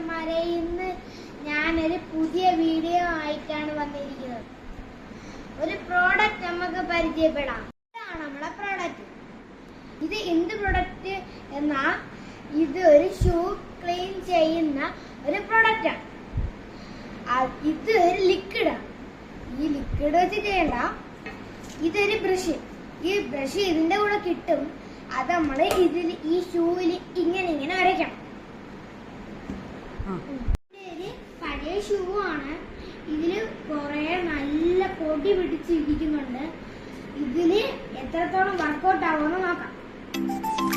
കൂട്ടുകാരന്മാരെ ഇന്ന് ഞാനൊരു പുതിയ വീഡിയോ ആയിട്ടാണ് വന്നിരിക്കുന്നത്. ഒരു പ്രോഡക്റ്റ് നമുക്ക് പരിചയപ്പെടാം. ഇതാണ് നമ്മളെ പ്രോഡക്റ്റ് ഇത് എന്ത് പ്രോഡക്റ്റ് എന്നാ ഇത് ഒരു ഷൂ ക്ലീൻ ചെയ്യുന്ന ഒരു പ്രോഡക്റ്റാണ് ഇത് ഒരു ലിക്വിഡാണ് ഈ ലിക്വിഡ് വെച്ച് ചെയ്യണ്ട ഇതൊരു ബ്രഷ് ഈ ബ്രഷ് ഇതിന്റെ കൂടെ കിട്ടും. അത് നമ്മൾ ഇതിൽ ഈ ഷൂവിൽ ഇങ്ങനെ ഇങ്ങനെ വരയ്ക്കണം ഇതൊരു ആണ് ഇതിൽ കുറെ നല്ല പൊടി പിടിച്ചിരിക്കുന്നുണ്ട്. ഇതിൽ എത്രത്തോളം വർക്കൗട്ട് ആവുമെന്ന് നോക്കാം.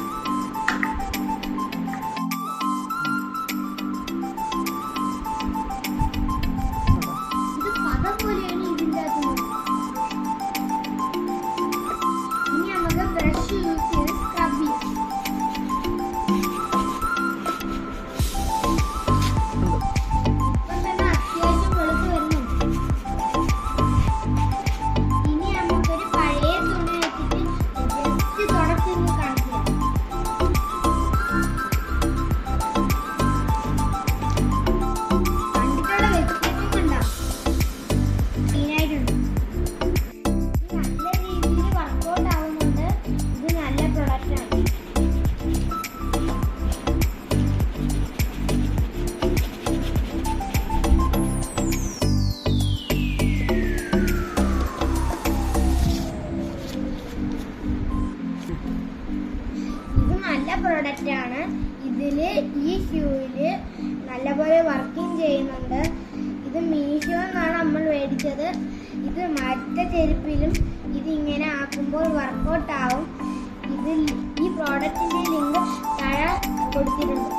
നല്ല പ്രൊഡക്റ്റ് ആണ്. ഇതിൽ ഈ ഷൂവിൽ നല്ലപോലെ വർക്കിംഗ് ചെയ്യുന്നുണ്ട്. ഇത് മീഷോ എന്നാണ് നമ്മൾ മേടിച്ചത്. ഇത് മറ്റ ചെരുപ്പിലും ഇത് ഇങ്ങനെ ആക്കുമ്പോൾ വർക്കൗട്ട് ആവും. ഇതിൽ ഈ പ്രോഡക്റ്റിന്റെ ലിങ്ക് താഴെ കൊടുത്തിട്ടുണ്ട്.